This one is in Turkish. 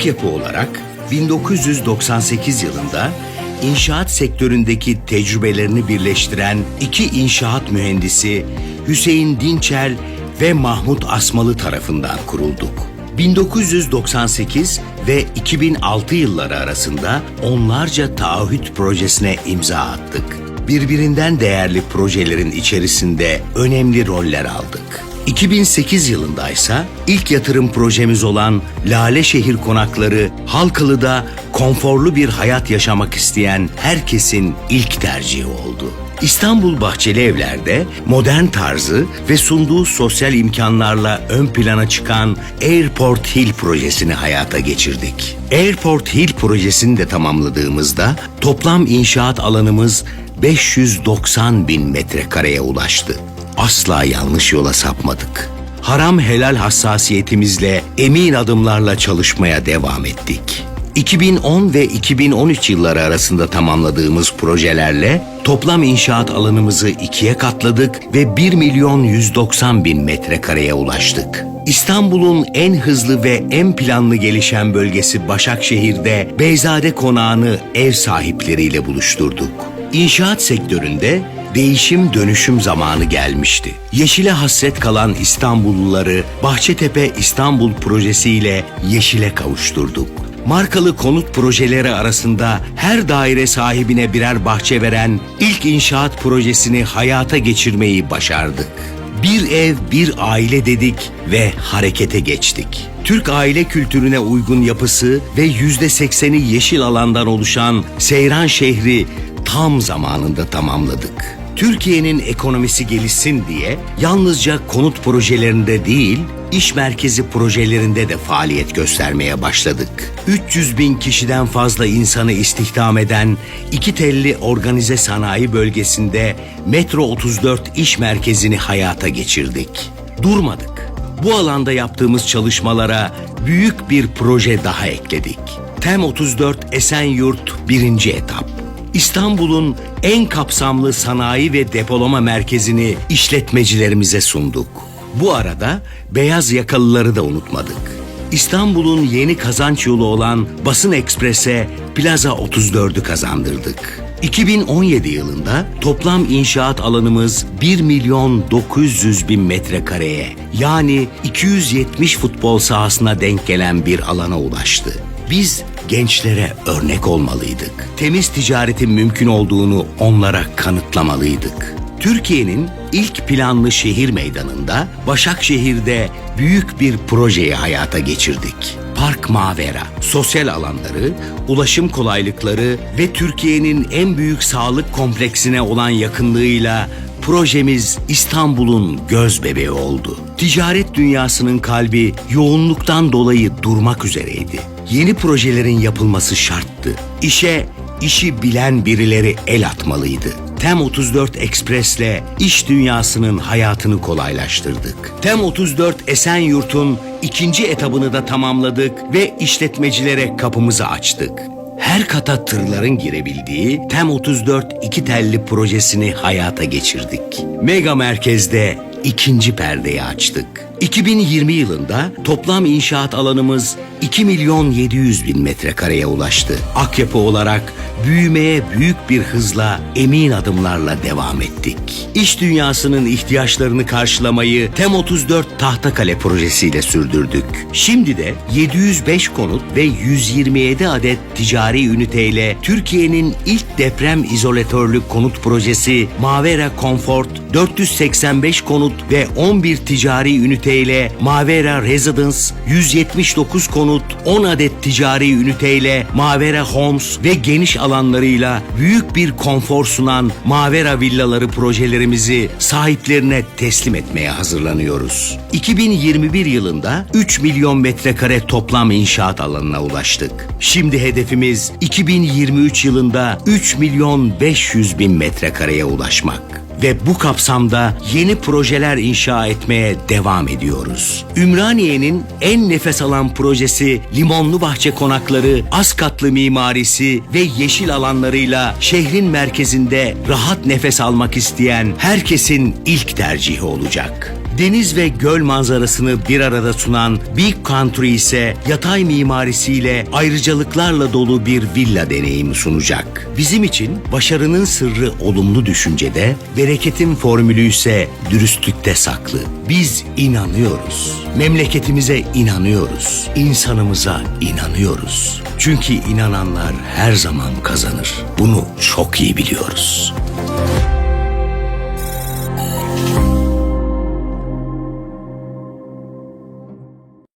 Akyapı olarak 1998 yılında inşaat sektöründeki tecrübelerini birleştiren iki inşaat mühendisi Hüseyin Dinçel ve Mahmut Asmalı tarafından kurulduk. 1998 ve 2006 yılları arasında onlarca taahhüt projesine imza attık. Birbirinden değerli projelerin içerisinde önemli roller aldık. 2008 yılında ise ilk yatırım projemiz olan Lale Şehir Konakları Halkalı'da konforlu bir hayat yaşamak isteyen herkesin ilk tercihi oldu. İstanbul Bahçeli Evler'de modern tarzı ve sunduğu sosyal imkanlarla ön plana çıkan Airport Hill projesini hayata geçirdik. Airport Hill projesini de tamamladığımızda toplam inşaat alanımız 590 bin metrekareye ulaştı. Asla yanlış yola sapmadık. Haram helal hassasiyetimizle emin adımlarla çalışmaya devam ettik. 2010 ve 2013 yılları arasında tamamladığımız projelerle toplam inşaat alanımızı ikiye katladık ve 1 milyon 190 bin metrekareye ulaştık. İstanbul'un en hızlı ve en planlı gelişen bölgesi Başakşehir'de Beyzade Konağı'nı ev sahipleriyle buluşturduk. İnşaat sektöründe değişim dönüşüm zamanı gelmişti. Yeşile hasret kalan İstanbulluları Bahçetepe İstanbul projesiyle yeşile kavuşturduk. Markalı konut projeleri arasında her daire sahibine birer bahçe veren ilk inşaat projesini hayata geçirmeyi başardık. Bir ev, bir aile dedik ve harekete geçtik. Türk aile kültürüne uygun yapısı ve yüzde sekseni yeşil alandan oluşan Seyran şehri tam zamanında tamamladık. Türkiye'nin ekonomisi gelişsin diye yalnızca konut projelerinde değil, iş merkezi projelerinde de faaliyet göstermeye başladık. 300 bin kişiden fazla insanı istihdam eden iki telli organize sanayi bölgesinde Metro 34 iş merkezini hayata geçirdik. Durmadık. Bu alanda yaptığımız çalışmalara büyük bir proje daha ekledik. TEM 34 Esenyurt birinci etap. İstanbul'un en kapsamlı sanayi ve depolama merkezini işletmecilerimize sunduk. Bu arada beyaz yakalıları da unutmadık. İstanbul'un yeni kazanç yolu olan Basın Ekspres'e Plaza 34'ü kazandırdık. 2017 yılında toplam inşaat alanımız 1 milyon 900 bin metrekareye yani 270 futbol sahasına denk gelen bir alana ulaştı. Biz gençlere örnek olmalıydık. Temiz ticaretin mümkün olduğunu onlara kanıtlamalıydık. Türkiye'nin ilk planlı şehir meydanında Başakşehir'de büyük bir projeyi hayata geçirdik. Park Mavera, sosyal alanları, ulaşım kolaylıkları ve Türkiye'nin en büyük sağlık kompleksine olan yakınlığıyla projemiz İstanbul'un göz bebeği oldu. Ticaret dünyasının kalbi yoğunluktan dolayı durmak üzereydi. Yeni projelerin yapılması şarttı. İşe işi bilen birileri el atmalıydı. TEM 34 Ekspres'le iş dünyasının hayatını kolaylaştırdık. TEM 34 Esenyurt'un ikinci etabını da tamamladık ve işletmecilere kapımızı açtık. Her kata tırların girebildiği TEM 34 iki telli projesini hayata geçirdik. Mega merkezde ikinci perdeyi açtık. 2020 yılında toplam inşaat alanımız 2 milyon 700 bin metrekareye ulaştı. Akyapı olarak büyümeye büyük bir hızla emin adımlarla devam ettik. İş dünyasının ihtiyaçlarını karşılamayı TEM 34 Tahtakale projesiyle sürdürdük. Şimdi de 705 konut ve 127 adet ticari üniteyle Türkiye'nin ilk deprem izolatörlü konut projesi Mavera Comfort 485 konut ve 11 ticari üniteyle Mavera Residence 179 konut, 10 adet ticari üniteyle Mavera Homes ve geniş alanlarıyla büyük bir konfor sunan Mavera villaları projelerimizi sahiplerine teslim etmeye hazırlanıyoruz. 2021 yılında 3 milyon metrekare toplam inşaat alanına ulaştık. Şimdi hedefimiz 2023 yılında 3 milyon 500 bin metrekareye ulaşmak ve bu kapsamda yeni projeler inşa etmeye devam ediyoruz. Ümraniye'nin en nefes alan projesi Limonlu Bahçe Konakları, az katlı mimarisi ve yeşil alanlarıyla şehrin merkezinde rahat nefes almak isteyen herkesin ilk tercihi olacak. Deniz ve göl manzarasını bir arada sunan Big Country ise yatay mimarisiyle ayrıcalıklarla dolu bir villa deneyimi sunacak. Bizim için başarının sırrı olumlu düşüncede, bereketin formülü ise dürüstlükte saklı. Biz inanıyoruz. Memleketimize inanıyoruz. İnsanımıza inanıyoruz. Çünkü inananlar her zaman kazanır. Bunu çok iyi biliyoruz.